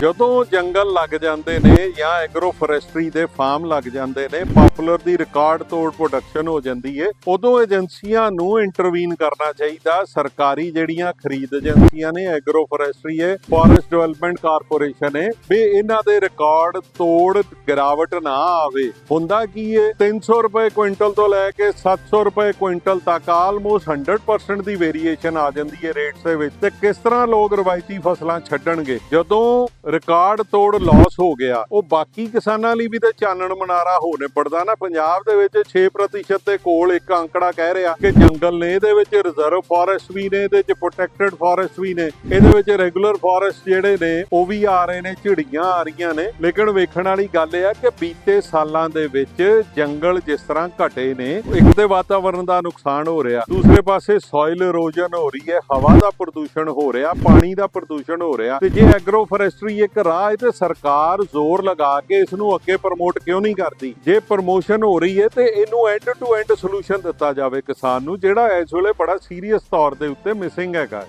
ਜਦੋਂ ਜੰਗਲ ਲੱਗ ਜਾਂਦੇ ਨੇ ਜਾਂ ਐਗਰੋ ਫੋਰੈਸਟਰੀ ਦੇ ਫਾਰਮ ਲੱਗ ਜਾਂਦੇ ਨੇ ਪਪੂਲਰ ਦੀ ਰਿਕਾਰਡ ਤੋੜ ਪ੍ਰੋਡਕਸ਼ਨ ਹੋ ਜਾਂਦੀ ਏ, ਉਦੋਂ ਏਜੰਸੀਆਂ ਨੂੰ ਇੰਟਰਵੀਨ ਕਰਨਾ ਚਾਹੀਦਾ। ਸਰਕਾਰੀ ਜਿਹੜੀਆਂ ਖਰੀਦ ਏਜੰਸੀਆਂ ਨੇ, ਐਗਰੋ ਫੋਰੈਸਟਰੀ ਏ ਫੋਰੈਸਟ ਡਿਵੈਲਪਮੈਂਟ ਕਾਰਪੋਰੇਸ਼ਨ ਏ, ਵੀ ਇਹਨਾਂ ਦੇ ਰਿਕਾਰਡ ਤੋੜ ਗਿਰਾਵਟ ਨਾ ਆਵੇ। ਹੁੰਦਾ ਕੀ ਏ? 300 ਰੁਪਏ ਕੁਇੰਟਲ ਤੋਂ ਲੈ ਕੇ 700 ਰੁਪਏ ਕੁਇੰਟਲ ਤੱਕ ਆਲਮੋਸਟ 100% ਦੀ ਵੇਰੀਏਸ਼ਨ ਆ ਜਾਂਦੀ ਏ ਰੇਟਸ ਦੇ ਵਿੱਚ। ਤੇ ਕਿਸ ਤਰ੍ਹਾਂ ਲੋਕ ਰਵਾਇਤੀ ਫਸਲਾਂ ਛੱਡਣਗੇ? ਜਦੋਂ ਰਿਕਾਰਡ ਤੋੜ ਲਾਸ ਹੋ ਗਿਆ। ਉਹ ਬਾਕੀ ਕਿਸਾਨਾਂ ਲਈ ਵੀ ਤੇ ਚਾਨਣ ਮਨਾਰਾ ਹੋ ਨਿਬੜਦਾ ਨਾ। ਪੰਜਾਬ ਦੇ ਵਿੱਚ 6% ਦੇ ਕੋਲ ਇੱਕ ਅੰਕੜਾ ਕਹਿ ਰਿਹਾ ਕਿ ਜੰਗਲ ਨੇ, ਇਹਦੇ ਵਿੱਚ ਰਿਜ਼ਰਵ ਫੋਰੈਸਟ ਵੀ ਨੇ, ਇਹਦੇ ਵਿੱਚ ਪ੍ਰੋਟੈਕਟਡ ਫੋਰੈਸਟ ਵੀ ਨੇ। ਇਹਦੇ ਵਿੱਚ ਰੈਗੂਲਰ ਫੋਰੈਸਟ ਜਿਹੜੇ ਨੇ, ਉਹ ਵੀ ਆ ਰਹੇ ਨੇ, ਝਿੜੀਆਂ ਆ ਰਹੀਆਂ ਨੇ। ਲੇਕਿਨ ਵੇਖਣ ਵਾਲੀ ਗੱਲ ਇਹ ਆ ਕਿ ਬੀਤੇ ਸਾਲਾਂ ਦੇ ਵਿੱਚ ਜੰਗਲ ਜਿਸ ਤਰ੍ਹਾਂ ਘਟੇ ਨੇ, ਇੱਕ ਤੇ ਵਾਤਾਵਰਣ ਦਾ ਨੁਕਸਾਨ ਹੋ ਰਿਹਾ। ਦੂਸਰੇ ਪਾਸੇ ਸੋਇਲ ਇਰੋਜਨ ਹੋ ਰਹੀ ਹੈ, ਹਵਾ ਦਾ ਪ੍ਰਦੂਸ਼ਣ ਹੋ ਰਿਹਾ, ਪਾਣੀ ਦਾ ਪ੍ਰਦੂਸ਼ਣ ਹੋ ਰਿਹਾ। ਤੇ ਜੇ ਐਗਰੋ ਫੋਰੈਸਟਰੀ ਇੱਕ ਰਾਹ ਹੈ ਤੇ ਸਰਕਾਰ ਜ਼ੋਰ ਲਗਾ ਕੇ ਇਸ ਨੂੰ ਅੱਗੇ ਪ੍ਰਮੋਟ ਕਿਉਂ ਨਹੀਂ ਕਰਦੀ? ਜੇ ਪ੍ਰਮੋਸ਼ਨ ਹੋ ਰਹੀ ਹੈ ਤੇ ਇਹਨੂੰ ਐਂਡ ਟੂ ਐਂਡ ਸੋਲੂਸ਼ਨ ਦਿੱਤਾ ਜਾਵੇ ਕਿਸਾਨ ਨੂੰ, ਜਿਹੜਾ ਇਸ ਵੇਲੇ ਬੜਾ ਸੀਰੀਅਸ ਤੌਰ ਦੇ ਉੱਤੇ ਮਿਸਿੰਗ ਹੈਗਾ।